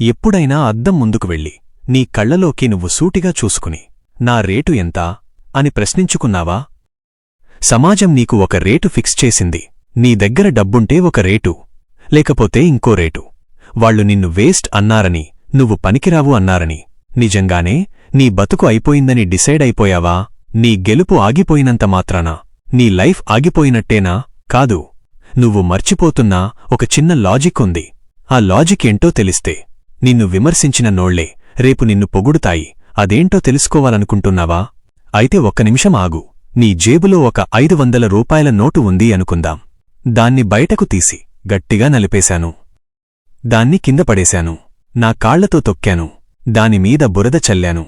ఎప్పుడైనా అద్దం ముందుకు వెళ్ళి నీ కళ్ళలోకి నువ్వు సూటిగా చూసుకుని నా రేటు ఎంత? అని ప్రశ్నించుకున్నావా? సమాజం నీకు ఒక రేటు ఫిక్స్ చేసింది. నీ దగ్గర డబ్బుంటే ఒక రేటు లేకపోతే ఇంకో రేటు. వాళ్ళు నిన్ను వేస్ట్ అన్నారని నువ్వు పనికిరావు అన్నారని. నిజంగానే నీ బతుకు అయిపోయిందని డిసైడ్ అయిపోయావా? నీ గెలుపు ఆగిపోయినంత మాత్రాన? నీ లైఫ్ ఆగిపోయినట్టేనా? కాదు. నువ్వు మర్చిపోతున్న ఒక చిన్న లాజిక్ ఉంది. ఆ లాజిక్ ఏంటో తెలిస్తే నిన్ను విమర్శించిన నోళ్ళే రేపు నిన్ను పొగుడుతాయి. అదేంటో తెలుసుకోవాలనుకుంటున్నావా? అయితే ఒక్క నిమిషం ఆగు. నీ జేబులో ఒక ఐదు వందల రూపాయల నోటు ఉంది అనుకుందాం. దాన్ని బయటకు తీసి గట్టిగా నలిపేశాను. దాన్ని కింద పడేశాను. నా కాళ్ళతో తొక్కాను. దానిమీద బురద చల్లాను.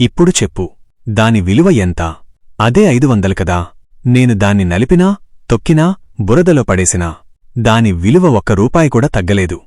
ఇప్పుడు చెప్పు. దాని విలువ ఎంత? అదే ఐదు వందలు కదా. నేను దాన్ని నలిపినా తొక్కినా బురదలో పడేసినా. దాని విలువ ఒక్క రూపాయి కూడా తగ్గలేదు.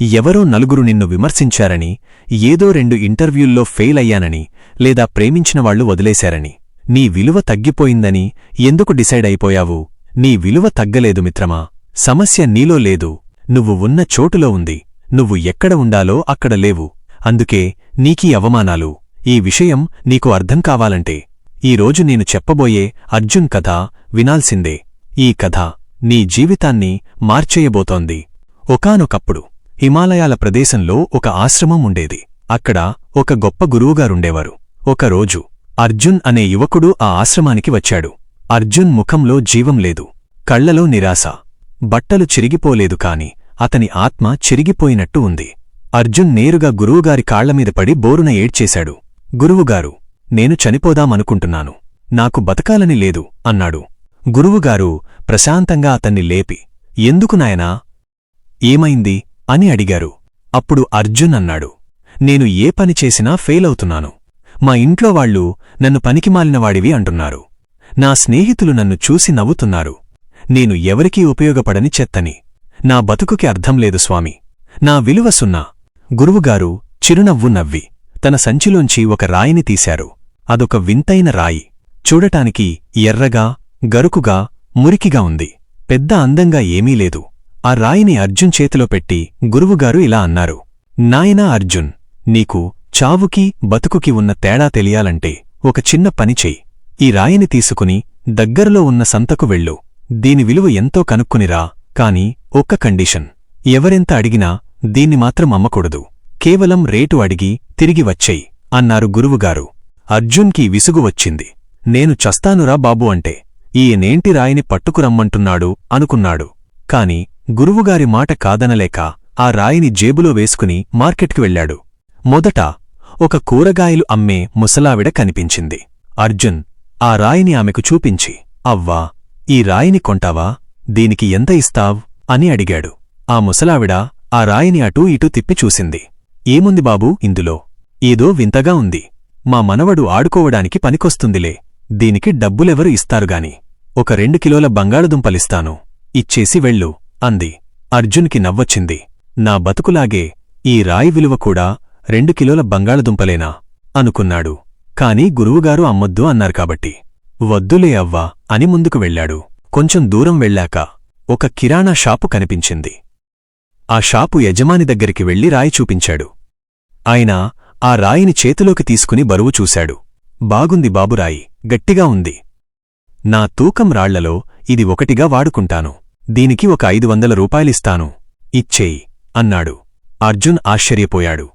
ఎవరో నలుగురు నిన్ను విమర్శించారని ఏదో రెండు ఇంటర్వ్యూల్లో ఫెయిల్ అయ్యానని లేదా ప్రేమించిన వాళ్ళు వదిలేశారని. నీ విలువ తగ్గిపోయిందని ఎందుకు డిసైడ్ అయిపోయావు? నీ విలువ తగ్గలేదు మిత్రమా? సమస్య నీలో లేదు. నువ్వు ఉన్న చోటులో ఉంది. నువ్వు ఎక్కడ ఉండాలో అక్కడ లేవు. అందుకే నీకీ అవమానాలు. ఈ విషయం నీకు అర్థం కావాలంటే. ఈరోజు నేను చెప్పబోయే అర్జున్ కథ వినాల్సిందే. ఈ కథ నీ జీవితాన్ని మార్చేయబోతోంది. ఒకానొకప్పుడు హిమాలయాల ప్రదేశంలో ఒక ఆశ్రమం ఉండేది. అక్కడ ఒక గొప్ప గురువుగారుండేవారు. ఒకరోజు అర్జున్ అనే యువకుడు ఆ ఆశ్రమానికి వచ్చాడు. అర్జున్ ముఖంలో జీవం లేదు. కళ్ళలో నిరాశ. బట్టలు చిరిగిపోలేదు కాని అతని ఆత్మ చిరిగిపోయినట్టు ఉంది. అర్జున్ నేరుగా గురువుగారి కాళ్ళమీద పడి బోరున ఏడ్చేశాడు. గురువుగారు నేను చనిపోదామనుకుంటున్నాను. నాకు బతకాలని లేదు అన్నాడు. గురువుగారు ప్రశాంతంగా అతన్ని లేపి ఎందుకు నాయనా? ఏమైంది? అని అడిగారు. అప్పుడు అర్జున్ అన్నాడు నేను ఏ పని చేసినా ఫెయిల్ అవుతున్నాను. మా ఇంట్లో వాళ్ళు నన్ను పనికిమాలినవాడివి అంటున్నారు. నా స్నేహితులు నన్ను చూసి నవ్వుతున్నారు. నేను ఎవరికీ ఉపయోగపడని చెత్తని. నా బతుకుకి అర్థం లేదు స్వామి. నా విలువ సున్నా. గురువుగారు చిరునవ్వు నవ్వి తన సంచిలోంచి ఒక రాయిని తీశారు. అదొక వింతైన రాయి. చూడటానికి ఎర్రగా గరుకుగా మురికిగా ఉంది. పెద్ద అందంగా ఏమీ లేదు. ఆ రాయిని అర్జున్ చేతిలో పెట్టి గురువుగారు ఇలా అన్నారు. నాయనా అర్జున్ నీకు చావుకి బతుకుకి ఉన్న తేడా తెలియాలంటే ఒక చిన్న పని చెయ్యి. ఈ రాయిని తీసుకుని దగ్గరలో ఉన్న సంతకు వెళ్ళు. దీని విలువ ఎంతో కనుక్కునిరా కాని ఒక్క కండిషన్. ఎవరెంత అడిగినా దీన్ని మాత్రం అమ్మకూడదు. కేవలం రేటు అడిగి తిరిగి వచ్చేయి అన్నారు గురువుగారు. అర్జున్కి విసుగు వచ్చింది. నేను చస్తానురా బాబు అంటే ఈయనేంటి రాయిని పట్టుకురమ్మంటున్నాడు అనుకున్నాడు. కాని గురువుగారి మాట కాదనలేక ఆ రాయిని జేబులో వేసుకుని మార్కెట్కి వెళ్ళాడు. మొదట ఒక కూరగాయలు అమ్మే ముసలావిడ కనిపించింది. అర్జున్ ఆ రాయిని ఆమెకు చూపించి. అవ్వా ఈ రాయిని కొంటావా? దీనికి ఎంత ఇస్తావ్? అని అడిగాడు. ఆ ముసలావిడ ఆ రాయిని అటూ ఇటూ తిప్పి చూసింది. ఏముంది బాబూ ఇందులో? ఏదో వింతగా ఉంది. మా మనవడు ఆడుకోవడానికి పనికొస్తుందిలే. దీనికి డబ్బులెవరు ఇస్తారుగాని ఒక రెండు కిలోల బంగాళదుంపలిస్తాను. ఇచ్చేసి వెళ్ళు. అంది. అర్జున్కి నవ్వొచ్చింది. నా బతుకులాగే ఈ రాయి విలువ కూడా రెండు కిలోల బంగాళదుంపలేనా? అనుకున్నాడు. కాని గురువుగారు అమ్మొద్దు అన్నారు కాబట్టి. వద్దులే అవ్వా అని ముందుకు వెళ్ళాడు. కొంచెం దూరం వెళ్ళాక ఒక కిరాణా షాపు కనిపించింది. ఆ షాపు యజమాని దగ్గరికి వెళ్ళి రాయి చూపించాడు. ఆయన ఆ రాయిని చేతిలోకి తీసుకుని బరువు చూశాడు. బాగుంది బాబురాయి గట్టిగా ఉంది. నా తూకం రాళ్ళలో ఇది ఒకటిగా వాడుకుంటాను. దీనికి ఒక ఐదు వందల రూపాయలిస్తాను. ఇచ్చేయి అన్నాడు. అర్జున్ ఆశ్చర్యపోయాడు.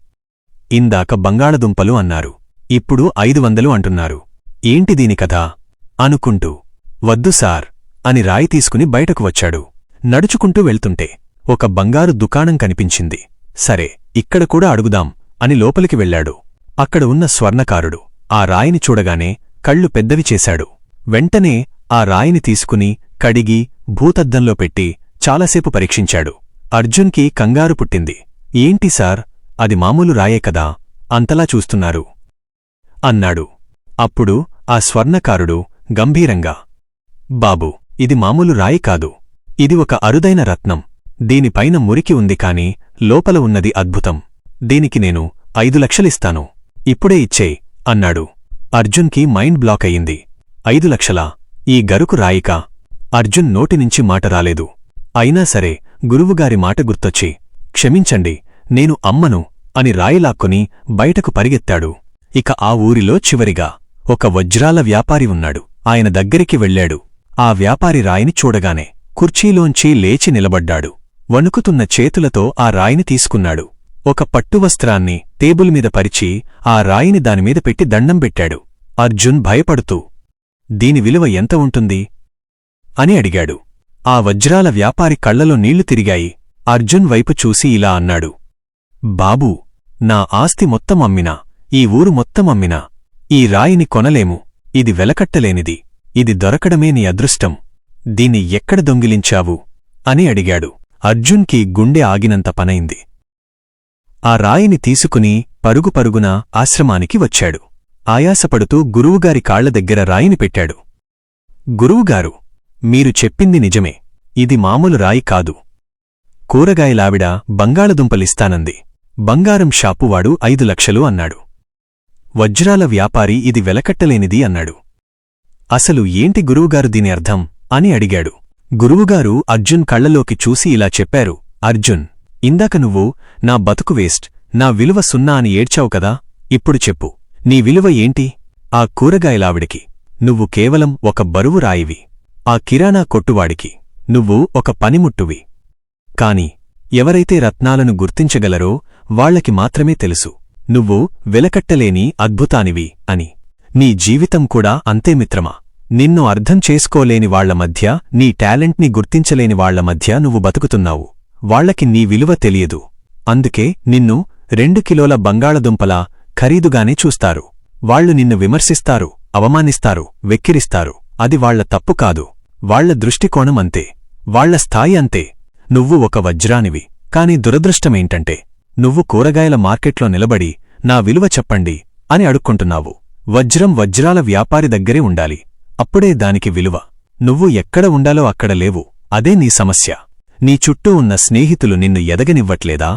ఇందాక బంగాళదుంపలు అన్నారు. ఇప్పుడు ఐదు వందలు అంటున్నారు. ఏంటి దీని కథ? అనుకుంటూ. వద్దు సార్ అని రాయి తీసుకుని బయటకు వచ్చాడు. నడుచుకుంటూ వెళ్తుంటే ఒక బంగారు దుకాణం కనిపించింది. సరే ఇక్కడ కూడా అడుగుదాం అని లోపలికి వెళ్ళాడు. అక్కడ ఉన్న స్వర్ణకారుడు ఆ రాయిని చూడగానే కళ్ళు పెద్దవి చేశాడు. వెంటనే ఆ రాయిని తీసుకుని కడిగి భూతద్దంలో పెట్టి చాలాసేపు పరీక్షించాడు. అర్జున్కి కంగారు పుట్టింది. ఏంటి సార్? అది మామూలు రాయే కదా? అంతలా చూస్తున్నారు. అన్నాడు. అప్పుడు ఆ స్వర్ణకారుడు గంభీరంగా బాబు ఇది మామూలు రాయి కాదు. ఇది ఒక అరుదైన రత్నం. దీనిపైన మురికి ఉంది కాని లోపల ఉన్నది అద్భుతం. దీనికి నేను ఐదు లక్షలిస్తాను. ఇప్పుడే ఇచ్చేయ్ అన్నాడు. అర్జున్కి మైండ్ బ్లాక్ అయింది ఐదు లక్షలా? ఈ గరుకు రాయికా? అర్జున్ నోటినుంచి మాట రాలేదు. అయినా సరే గురువుగారి మాట గుర్తొచ్చి క్షమించండి నేను అమ్మను అని రాయిలాక్కుని బయటకు పరిగెత్తాడు. ఇక ఆ ఊరిలో చివరిగా ఒక వజ్రాల వ్యాపారి ఉన్నాడు. ఆయన దగ్గరికి వెళ్ళాడు. ఆ వ్యాపారి రాయిని చూడగానే కుర్చీలోంచి లేచి నిలబడ్డాడు. వణుకుతున్న చేతులతో ఆ రాయిని తీసుకున్నాడు. ఒక పట్టువస్త్రాన్ని టేబుల్ మీద పరిచి ఆ రాయిని దానిమీద పెట్టి దండం పెట్టాడు. అర్జున్ భయపడుతూ దీని విలువ ఎంత ఉంటుంది? అని అడిగాడు. ఆ వజ్రాల వ్యాపారి కళ్ళలో నీళ్ళు తిరిగాయి. అర్జున్ వైపు చూసి ఇలా అన్నాడు. బాబూ నా ఆస్తి మొత్తం అమ్మినా? ఈ ఊరు మొత్తం అమ్మినా? ఈ రాయిని కొనలేము. ఇది వెలకట్టలేనిది. ఇది దొరకడమే నీ అదృష్టం. దీన్ని ఎక్కడ దొంగిలించావు? అని అడిగాడు. అర్జున్కి గుండె ఆగినంత పనైంది. ఆ రాయిని తీసుకుని పరుగు పరుగున ఆశ్రమానికి వచ్చాడు. ఆయాసపడుతూ గురువుగారి కాళ్ళ దగ్గర రాయిని పెట్టాడు. గురువుగారు మీరు చెప్పింది నిజమే. ఇది మామూలు రాయి కాదు. కూరగాయలావిడ బంగాళదుంపలిస్తానంది. బంగారం షాపువాడు ఐదు లక్షలు అన్నాడు. వజ్రాల వ్యాపారి ఇది వెలకట్టలేనిది అన్నాడు. అసలు ఏంటి గురువుగారు దీని అర్థం? అని అడిగాడు. గురువుగారు అర్జున్ కళ్ళలోకి చూసి ఇలా చెప్పారు. అర్జున్ ఇందాక నువ్వు నా బతుకు వేస్ట్ నా విలువ సున్నా అని ఏడ్చావు కదా ఇప్పుడు చెప్పు. నీ విలువ ఏంటి? ఆ కూరగాయలావిడికి. నువ్వు కేవలం ఒక బరువు రాయివి. ఆ కిరాణా కొట్టువాడికి. నువ్వు ఒక పనిముట్టువి. కాని ఎవరైతే రత్నాలను గుర్తించగలరో వాళ్ళకి మాత్రమే తెలుసు. నువ్వు వెలకట్టలేని అద్భుతానివి అని. నీ జీవితం కూడా అంతే మిత్రమా? నిన్ను అర్థం చేసుకోలేని వాళ్ళ మధ్య నీ టాలెంట్ని గుర్తించలేని వాళ్ళ మధ్య నువ్వు బతుకుతున్నావు. వాళ్ళకి నీ విలువ తెలియదు. అందుకే నిన్ను రెండు కిలోల బంగాళదుంపలా ఖరీదుగానే చూస్తారు. వాళ్ళు నిన్ను విమర్శిస్తారు అవమానిస్తారు వెక్కిరిస్తారు. అది వాళ్ళ తప్పు కాదు. వాళ్ళ దృష్టికోణం అంతే వాళ్ళ స్థాయి అంతే. నువ్వు ఒక వజ్రానివి కాని దురదృష్టమేంటంటే నువ్వు కూరగాయల మార్కెట్లో నిలబడి నా విలువ చెప్పండి అని అడుక్కుంటున్నావు. వజ్రం వజ్రాల వ్యాపారి దగ్గరే ఉండాలి అప్పుడే దానికి విలువ. నువ్వు ఎక్కడ ఉండాలో అక్కడ లేవు అదే నీ సమస్య. నీ చుట్టూ ఉన్న స్నేహితులు నిన్ను ఎదగనివ్వట్లేదా?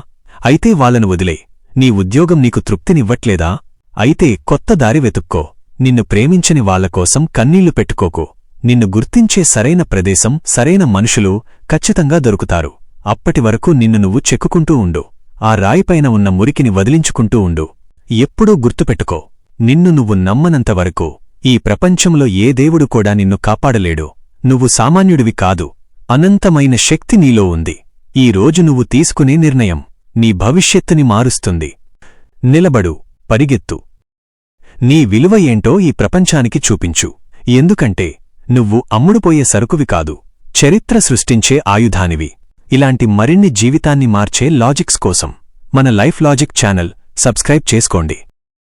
అయితే వాళ్ళను వదిలే నీ ఉద్యోగం నీకు తృప్తినివ్వట్లేదా? అయితే కొత్త దారి వెతుక్కో నిన్ను ప్రేమించని వాళ్ళకోసం కన్నీళ్ళు పెట్టుకోకు. నిన్ను గుర్తించే సరైన ప్రదేశం సరైన మనుషులు ఖచ్చితంగా దొరుకుతారు. అప్పటివరకు నిన్ను నువ్వు చెక్కుకుంటూ ఉండు. ఆ రాయిపైన ఉన్న మురికిని వదిలించుకుంటూ ఉండు. ఎప్పుడూ గుర్తుపెట్టుకో. నిన్ను నువ్వు నమ్మనంతవరకు ఈ ప్రపంచంలో ఏ దేవుడు కూడా నిన్ను కాపాడలేడు. నువ్వు సామాన్యుడివి కాదు. అనంతమైన శక్తి నీలో ఉంది. ఈ రోజు నువ్వు తీసుకునే నిర్ణయం నీ భవిష్యత్తుని మారుస్తుంది. నిలబడు. పరిగెత్తు. నీ విలువ ఏంటో ఈ ప్రపంచానికి చూపించు. ఎందుకంటే నువ్వు అమ్ముడుపోయే సరుకువి కాదు చరిత్ర సృష్టించే ఆయుధానివి. ఇలాంటి మరిన్ని జీవితాన్ని మార్చే లాజిక్స్ కోసం మన లైఫ్ లాజిక్ ఛానల్ సబ్స్క్రైబ్ చేసుకోండి.